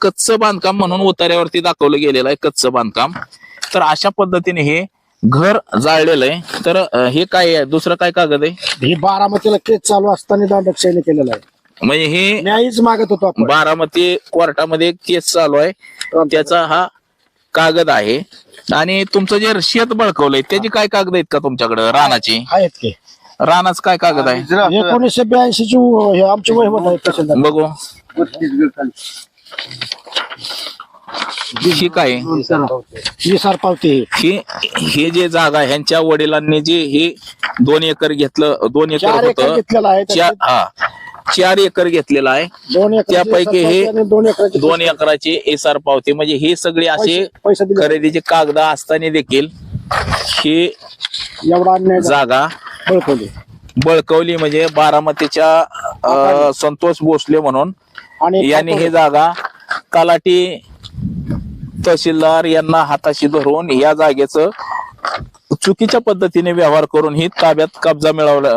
कच्चं बांधकाम म्हणून उतार्यावरती दाखवलं गेलेलं आहे कच्चं बांधकाम. तर अशा पद्धतीने हे घर जाळलेलं आहे. तर अं, हे काय आहे? दुसरं काय कागद आहे? ही बारामतीला केस चालू असताना दांडक्षाने केलेलं आहे. म्हणजे हे न्यायच मागत होतो आपण. बारामती कोर्टामध्ये केस चालू आहे. त्याचा हा कागद आहे. आणि तुमचं जे शेत बळकवलंय त्याची काय कागद आहेत का तुमच्याकडे? रानाची? आहेत की. रानाच काय कागद आहे? एकोणीसशे ब्याऐंशी ची आमचे वहिवट आहे तहसीलदार. बघू. ही काय? ही सर पावती. ही. ही जे जागा ह्यांच्या वडिलांनी जे हे दोन एकर घेतलं दोन एकर चार एकर होत. घेतलेला आहे चार चार एकर घेतलेलं आहे. दोन एकर त्यापैकी हे दोन एकर दोन एकराचे एसआर पावते. म्हणजे हे सगळे असे पैसे दिले. खरेदीचे कागद असताना देखील हे एवढा अन्याय. जागा बळकवली. बळकवली. म्हणजे बारामतीच्या अं, संतोष भोसले म्हणून. आणि यांनी हे जागा तलाठी तहसीलदार यांना हाताशी धरून या जागेचं चुकीच्या पद्धतीने व्यवहार करून ही ताब्यात कब्जा मिळवला